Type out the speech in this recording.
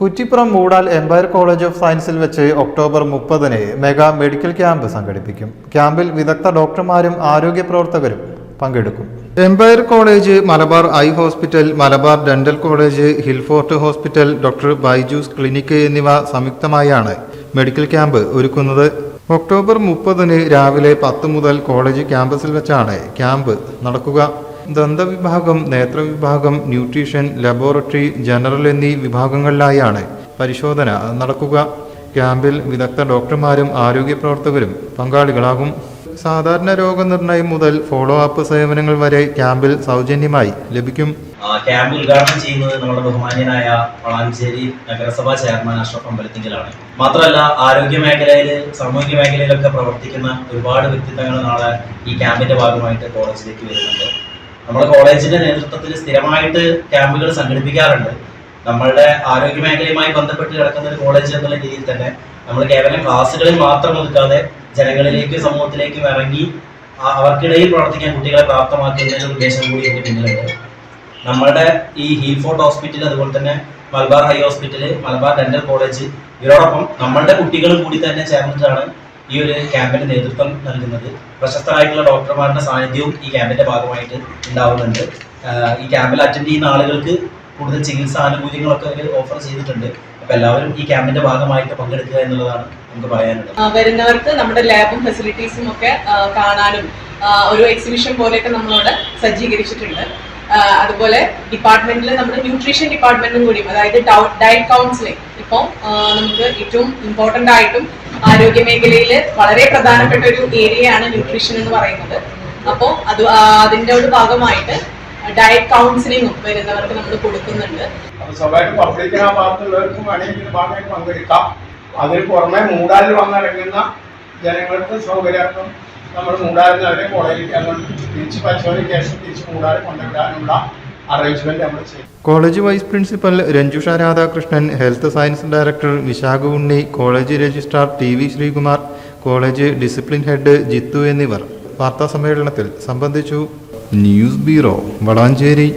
Kuttippuram Moodal empire college of സയൻസിൽ വെച്ച് October മുപ്പതിന് മെഗാ മെഡിക്കൽ ക്യാമ്പ് സംഘടിപ്പിക്കും. ക്യാമ്പിൽ വിദഗ്ധ ഡോക്ടർമാരും ആരോഗ്യ പ്രവർത്തകരും പങ്കെടുക്കും. Empire college Malabar eye hospital Malabar dental college hillfort hospital doctor Baiju's clinic എന്നിവ സംയുക്തമായാണ് മെഡിക്കൽ ക്യാമ്പ് ഒരുക്കുന്നത്. ഒക്ടോബർ മുപ്പതിന് രാവിലെ പത്ത് മുതൽ കോളേജ് ക്യാമ്പസിൽ വെച്ചാണ് ക്യാമ്പ് നടക്കുക. ദന്തവിഭാഗം നേത്രവിഭാഗം ന്യൂട്രീഷൻ ലബോറട്ടറി ജനറൽ എന്നീ വിഭാഗങ്ങളിലായാണ് പരിശോധന നടക്കുക. ക്യാമ്പിൽ വിദഗ്ധ ഡോക്ടർമാരും ആരോഗ്യ പ്രവർത്തകരും പങ്കാളികളാകും. സാധാരണ രോഗനിർണയം മുതൽ ഫോളോ അപ്പ് സേവനങ്ങൾ വരെ ക്യാമ്പിൽ സൗജന്യമായി ലഭിക്കും. ക്യാമ്പ് ഉദ്ഘാടനം ചെയ്യുന്നത് നമ്മുടെ ബഹുമാന്യനായ വളാഞ്ചേരി നഗരസഭാ ചെയർമാൻ അഷ്റഫ് അമ്പലത്തിങ്കലാണ്. മാത്രമല്ല ആരോഗ്യ മേഖലയിൽ സാമൂഹിക മേഖലയിലൊക്കെ പ്രവർത്തിക്കുന്ന ഒരുപാട് വ്യക്തിത്വങ്ങൾ നാളെ ഈ ക്യാമ്പിന്റെ ഭാഗമായിട്ട് കോളേജിലേക്ക് വരുന്നുണ്ട്. നമ്മുടെ കോളേജിന്റെ നേതൃത്വത്തിൽ സ്ഥിരമായിട്ട് ക്യാമ്പുകൾ സംഘടിപ്പിക്കാറുണ്ട്. നമ്മളുടെ ആരോഗ്യ മേഖലയുമായി ബന്ധപ്പെട്ട് കിടക്കുന്ന ഒരു കോളേജ് എന്നുള്ള രീതിയിൽ തന്നെ നമ്മൾ കേവലം ക്ലാസ്സുകളിൽ മാത്രം ഒതുക്കാതെ ജനങ്ങളിലേക്കും സമൂഹത്തിലേക്കും ഇറങ്ങി അവർക്കിടയിൽ പ്രവർത്തിക്കാൻ കുട്ടികളെ പ്രാപ്തമാക്കുന്നതിന് ഉദ്ദേശം കൂടി ഇതിന് പിന്നിലുണ്ട്. നമ്മളുടെ ഈ ഹീൽഫോർട്ട് ഹോസ്പിറ്റൽ അതുപോലെ തന്നെ Malabar high hospital Malabar dental college ഇവരോടൊപ്പം നമ്മളുടെ കുട്ടികളും കൂടി തന്നെ ചേർന്നിട്ടാണ് ഈ ഒരു ക്യാമ്പിന് നേതൃത്വം നൽകുന്നത്. പ്രശസ്തരായിട്ടുള്ള ഡോക്ടർമാരുടെ സാന്നിധ്യവും ഈ ക്യാമ്പിന്റെ ഭാഗമായിട്ട് ഉണ്ടാവുന്നുണ്ട്. ഈ ക്യാമ്പിൽ അറ്റൻഡ് ചെയ്യുന്ന ആളുകൾക്ക് കൂടുതൽ ചികിത്സാ ആനുകൂല്യങ്ങളൊക്കെ അവർ ഓഫർ ചെയ്തിട്ടുണ്ട്. അപ്പൊ എല്ലാവരും ഈ ക്യാമ്പിന്റെ ഭാഗമായിട്ട് പങ്കെടുക്കുക എന്നുള്ളതാണ് നമുക്ക് പറയാനുള്ളത്. വരുന്നവർക്ക് നമ്മുടെ ലാബും ഫെസിലിറ്റീസും ഒക്കെ കാണാനും ഒരു എക്സിബിഷൻ പോലെയൊക്കെ നമ്മളവിടെ സജ്ജീകരിച്ചിട്ടുണ്ട്. അതുപോലെ ഡിപ്പാർട്ട്മെന്റിൽ നമ്മുടെ ന്യൂട്രീഷൻ ഡിപ്പാർട്ട്മെന്റും കൂടിയും അതായത് ഡയറ്റ് കൗൺസിലിംഗ് ഇപ്പൊ നമുക്ക് ഏറ്റവും ഇമ്പോർട്ടന്റ് ആയിട്ടും ആരോഗ്യ മേഖലയിൽ വളരെ പ്രധാനപ്പെട്ട ഒരു ഏരിയയാണ് ന്യൂട്രീഷൻ എന്ന് പറയുന്നത്. അപ്പോ അത് അതിന്റെ ഒരു ഭാഗമായിട്ട് ഡയറ്റ് കൗൺസിലിംഗും വരുന്നവർക്ക് നമ്മൾ കൊടുക്കുന്നുണ്ട്. അതിന് പുറമെ മൂടാലിൽ വന്നിറങ്ങുന്ന ജനങ്ങൾക്ക് സൗകര്യാർത്ഥം നമ്മൾ അവരെ കോളേജിൽ ഞങ്ങൾ തിരിച്ച് പരിശോധനയ്ക്ക് ശേഷം തിരിച്ച് മൂടാറ് കൊണ്ടുവരാനുള്ള അറേഞ്ച്മെന്റ് നമ്മൾ college vice principal Ranjusha Radhakrishnan health science director Vishakha Unni college registrar T V Sreekumar college discipline head Jithu എന്നിവർ. വാർത്താ സമ്മേളനത്തിൽ സംബന്ധിച്ചു. News bureau Valanchery